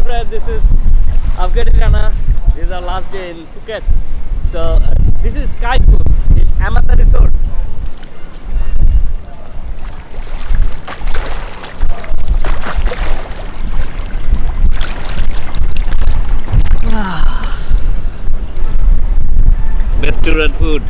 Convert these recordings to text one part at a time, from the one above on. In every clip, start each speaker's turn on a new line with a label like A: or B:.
A: my friend, this is Afghani. This is our last day in Phuket. So uh, this is Sky Pool in Amata Resort. Ah. Restaurant food.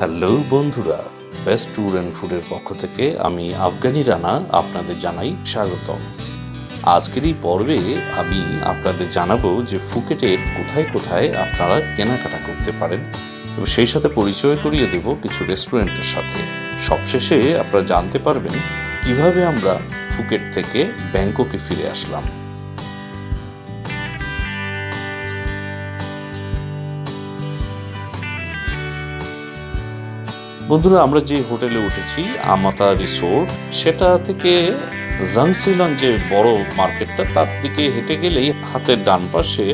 B: Hello বন্ধুরা best tour and ফুডের পক্ষ থেকে আমি আফগানি রানা আপনাদের জানাই স্বাগতম। আজকের এই পর্বে আমি আপনাদের জানাব যে ফুকেটের কোথায় কোথায় আপনারা কেনাকাটা করতে পারেন এবং সেই সাথে পরিচয় করিয়ে দেব কিছু রেস্টুরেন্টের সাথে। সবশেষে আপনারা জানতে পারবেন কীভাবে আমরা ফুকেট থেকে ব্যাংককে ফিরে আসলাম। বন্ধুরা, আমরা যে হোটেলে উঠেছি, আমাতা রিসোর্ট, সেটা থেকে জাংসিলন যে বড় মার্কেটটা, তার দিকে হেঁটে গেলেই হাতের ডান পাশে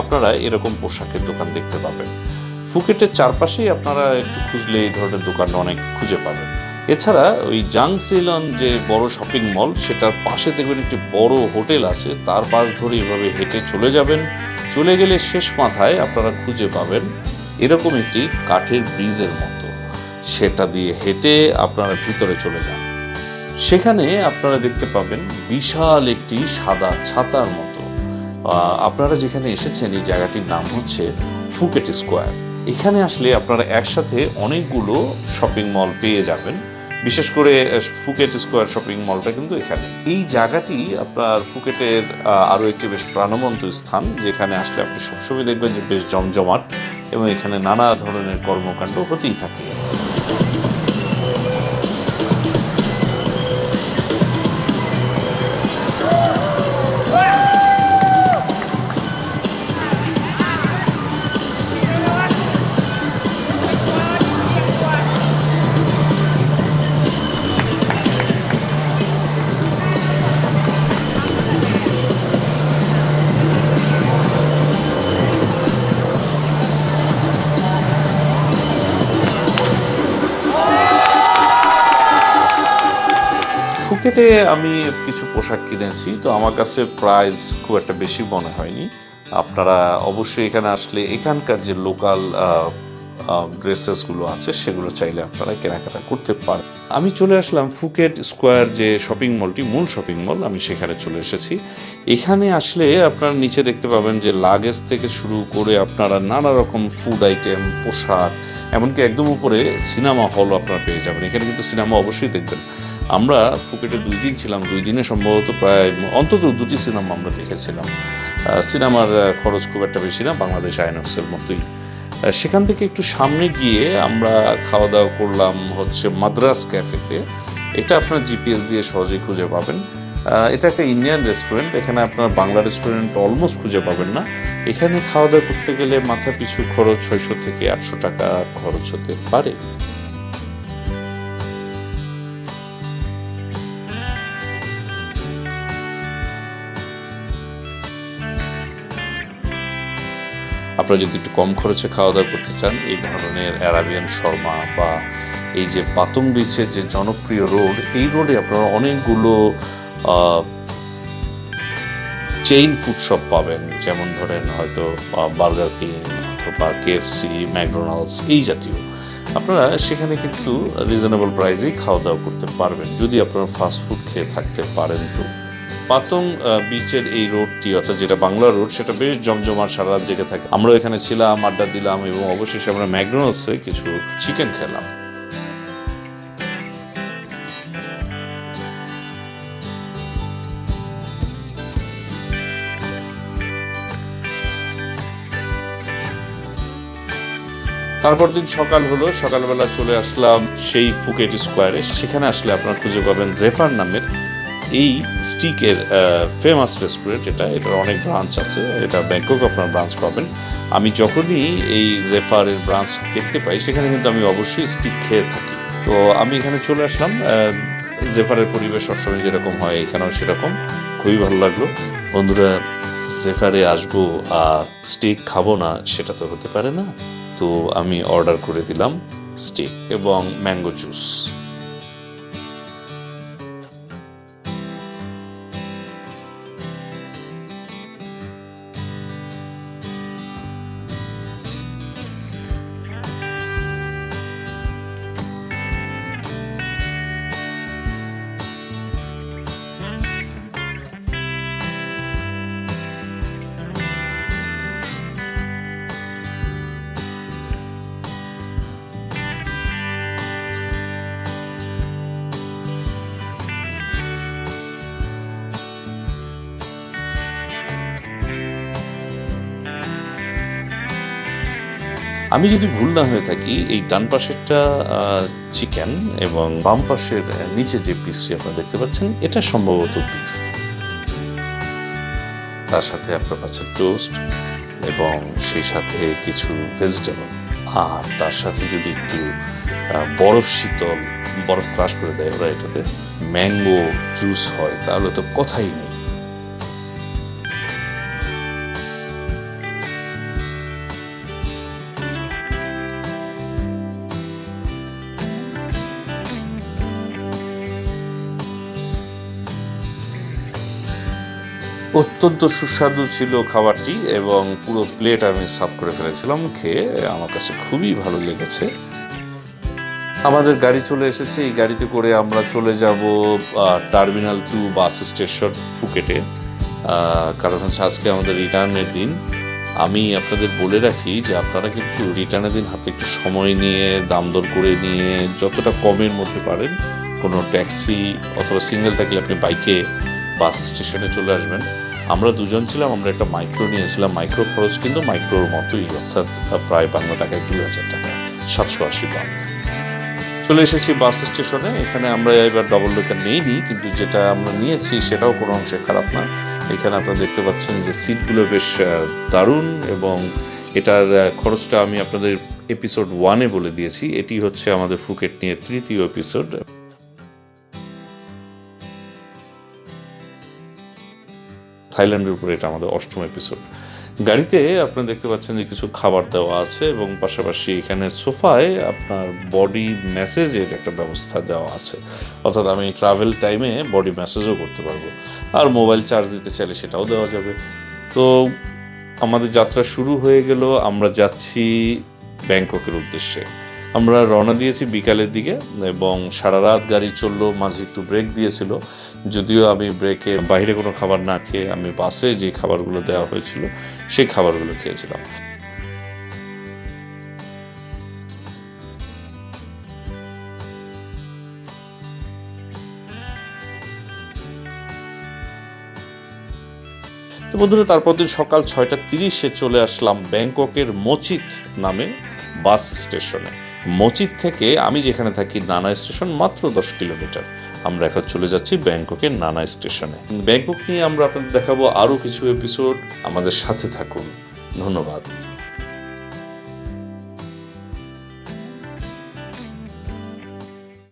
B: আপনারা এরকম পোশাকের দোকান দেখতে পাবেন। ফুকেটের চারপাশেই আপনারা একটু খুঁজলে এই ধরনের দোকান অনেক খুঁজে পাবেন। এছাড়া ওই জাংসিলন যে বড় শপিং মল, সেটার পাশে দেখবেন একটি বড় হোটেল আছে, তার পাশ ধরে এভাবে হেঁটে চলে যাবেন। চলে গেলে শেষ মাথায় আপনারা খুঁজে পাবেন এরকম একটি কাঠের ব্রিজের মতো। সেটা দিয়ে হেঁটে আপনারা ভিতরে চলে যান। সেখানে আপনারা দেখতে পাবেন বিশাল একটি সাদা ছাতার মতো। আপনারা যেখানে এসেছেন এই জায়গাটির নাম হচ্ছে ফুকেট স্কোয়ার। এখানে আসলে আপনারা একসাথে অনেকগুলো শপিং মল পেয়ে যাবেন। বিশেষ করে ফুকেট স্কোয়ার শপিং মলটা কিন্তু এখানে। এই জায়গাটি আপনার ফুকেটের আহ, আরও একটি বেশ প্রাণবন্ত স্থান যেখানে আসলে আপনি সবসময় দেখবেন যে বেশ জমজমাট। এবং এখানে নানা ধরনের কর্মকাণ্ড হতেই থাকে। ফুকেটে আমি কিছু পোশাক কিনেছি, তো আমার কাছে প্রাইস খুব একটা বেশি মনে হয়নি। আপনারা অবশ্যই এখানে আসলে এখানকার যে লোকাল ড্রেসেসগুলো আছে, সেগুলো চাইলে আপনারা কেনাকাটা করতে পারেন। আমি চলে আসলাম ফুকেট স্কোয়ার যে শপিং মলটি মূল শপিং মল আমি সেখানে চলে এসেছি। এখানে আসলে আপনারা নিচে দেখতে পাবেন যে লাগেজ থেকে শুরু করে আপনারা নানা রকম ফুড আইটেম পোশাক, এমনকি একদম উপরে সিনেমা হল আপনারা পেয়ে যাবেন। এখানে কিন্তু সিনেমা অবশ্যই দেখবেন। আমরা ফুকেটে দুই দিন ছিলাম, দুই দিনে সম্ভবত প্রায় অন্তত দুটি সিনেমা আমরা দেখেছিলাম। সিনেমার খরচ খুব একটা বেশি না, বাংলাদেশ আইনক্সের মতোই। সেখান থেকে একটু সামনে গিয়ে আমরা খাওয়া দাওয়া করলাম হচ্ছে মাদ্রাস ক্যাফেতে। এটা আপনার জিপিএস দিয়ে সহজেই খুঁজে পাবেন। এটা একটা ইন্ডিয়ান রেস্টুরেন্ট, এখানে আপনার বাংলা রেস্টুরেন্ট অলমোস্ট খুঁজে পাবেন না। এখানে খাওয়া দাওয়া করতে গেলে মাথা পিছু খরচ ছয়শো থেকে আটশো টাকা খরচ হতে পারে। আপনারা যদি একটু কম খরচে খাওয়া দাওয়া করতে চান, এই ধরনের অ্যারাবিয়ান শর্মা বা এই যে পাতং বিচের যে জনপ্রিয় রোড, এই রোডে আপনারা অনেকগুলো চেইন ফুড শপ পাবেন। যেমন ধরেন হয়তো বার্গার কিং অথবা কেএফসি ম্যাকডোনাল্ডস এই জাতীয়। আপনারা সেখানে কিন্তু রিজনেবল প্রাইসেই খাওয়া দাওয়া করতে পারবেন। যদি আপনারা ফাস্ট ফুড খেয়ে থাকতে পারেন তো। পাতং বিচের এই রোডটি অর্থাৎ যেটা বাংলা রোড সেটা বেশ জমজমাট, সারা রাত জেগে থাকে। আমরা এখানে ছিলাম, আড্ডা দিলাম এবং অবশেষে আমরা ম্যাকডোনাল্ডসে কিছু চিকেন খেলাম। তারপর দিন সকাল হলো, সকালবেলা চলে আসলাম সেই ফুকেট স্কোয়ারে। সেখানে আসলে আপনারা খুঁজে পাবেন জেফার নামের এই স্টিকের ফেমাস রেস্টুরেন্ট এটা এটার অনেক ব্রাঞ্চ আছে, এটা ব্যাংকক আপনার ব্রাঞ্চ পাবেন। আমি যখনই এই জেফারের ব্রাঞ্চ দেখতে পাই, সেখানে কিন্তু আমি অবশ্যই স্টিক খেয়ে থাকি। তো আমি এখানে চলে আসলাম জেফারের পরিবেশ সবসময় যেরকম হয়, এখানেও সেরকম। খুবই ভালো লাগল। বন্ধুরা জেফারে আসব আর স্টেক খাব না, সেটা তো হতে পারে না। তো আমি অর্ডার করে দিলাম স্টেক এবং ম্যাঙ্গো জুস আমি যদি ভুল না হয়ে থাকি, এই ডান পাশেরটা চিকেন এবং বাম পাশের নিচে যে পিসটি আপনারা দেখতে পাচ্ছেন, এটা সম্ভবত বিফ তার সাথে আপনার পাচ্ছেন টোস্ট এবং সেই সাথে কিছু ভেজিটেবল আর তার সাথে যদি একটু বরফ শীতল, বরফ ক্রাশ করে দেয় ওরা এটাতে ম্যাঙ্গো জুস হয়, তাহলে তো কথাই নেই। অত্যন্ত সুস্বাদু ছিল খাবারটি এবং পুরো প্লেট আমি সাফ করে ফেলেছিলাম, খেয়ে আমার কাছে খুবই ভালো লেগেছে। আমাদের গাড়ি চলে এসেছে, এই গাড়িতে করে আমরা চলে যাব টার্মিনাল টু বাস স্টেশন ফুকেটে। কারণ হচ্ছে আজকে আমাদের রিটার্নের দিন। আমি আপনাদের বলে রাখি যে আপনারা কিন্তু রিটার্নের দিন হাতে একটু সময় নিয়ে, দাম দর করে নিয়ে, যতটা কমের মধ্যে পারেন, কোনো ট্যাক্সি অথবা সিঙ্গেল থাকলে আপনি বাইকে বাস স্টেশনে চলে আসবেন। আমরা দুজন ছিলাম, আমরা একটা মাইক্রো নিয়েছিলাম মাইক্রো খরচ, কিন্তু মাইক্রোর মতোই, অর্থাৎ প্রায় বাংলা টাকায় দুই হাজার টাকা, সাতশো আশি পাউন্ড চলে এসেছি বাস স্টেশনে, এখানে আমরা এবার ডবল ডেকার নেইনি, কিন্তু যেটা আমরা নিয়েছি সেটাও কোনো অংশে খারাপ না। এখানে আপনারা দেখতে পাচ্ছেন যে সিটগুলো বেশ দারুণ এবং এটার খরচটা আমি আপনাদের এপিসোড ওয়ানে বলে দিয়েছি। এটি হচ্ছে আমাদের ফুকেট নিয়ে তৃতীয় এপিসোড থাইল্যান্ডের উপরে এটা আমাদের অষ্টম এপিসোড গাড়িতে আপনারা দেখতে পাচ্ছেন যে কিছু খাবার দেওয়া আছে এবং পাশাপাশি এখানে সোফায় আপনার বডি ম্যাসেজের একটা ব্যবস্থা দেওয়া আছে। অর্থাৎ আমি ট্রাভেল টাইমে বডি ম্যাসেজও করতে পারব। আর মোবাইল চার্জ দিতে চাইলে সেটাও দেওয়া যাবে। তো আমাদের যাত্রা শুরু হয়ে গেল। আমরা যাচ্ছি ব্যাংককের উদ্দেশ্যে। আমরা রওনা দিয়েছি বিকালের দিকে এবং সারা রাত গাড়ি চলল, মাঝে একটু ব্রেক দিয়েছিল। যদিও আমি ব্রেকে বাইরে কোনো খাবার না খেয়ে আমি বাসে যে খাবারগুলো দেওয়া হয়েছিল, সেই খাবারগুলো খেয়েছিলাম। তো বন্ধুরা, তারপর দিন সকাল ছয়টা তিরিশে চলে আসলাম ব্যাংককের মচিত নামে বাস স্টেশনে। মচিত থেকে আমি যেখানে থাকি নানা স্টেশন মাত্র দশ কিলোমিটার। আমরা এখন চলে যাচ্ছি ব্যাংককের নানা স্টেশনে। ব্যাংকক নিয়ে আমরা আপনাদের দেখাবো আরও কিছু এপিসোড আমাদের সাথে থাকুন। ধন্যবাদ।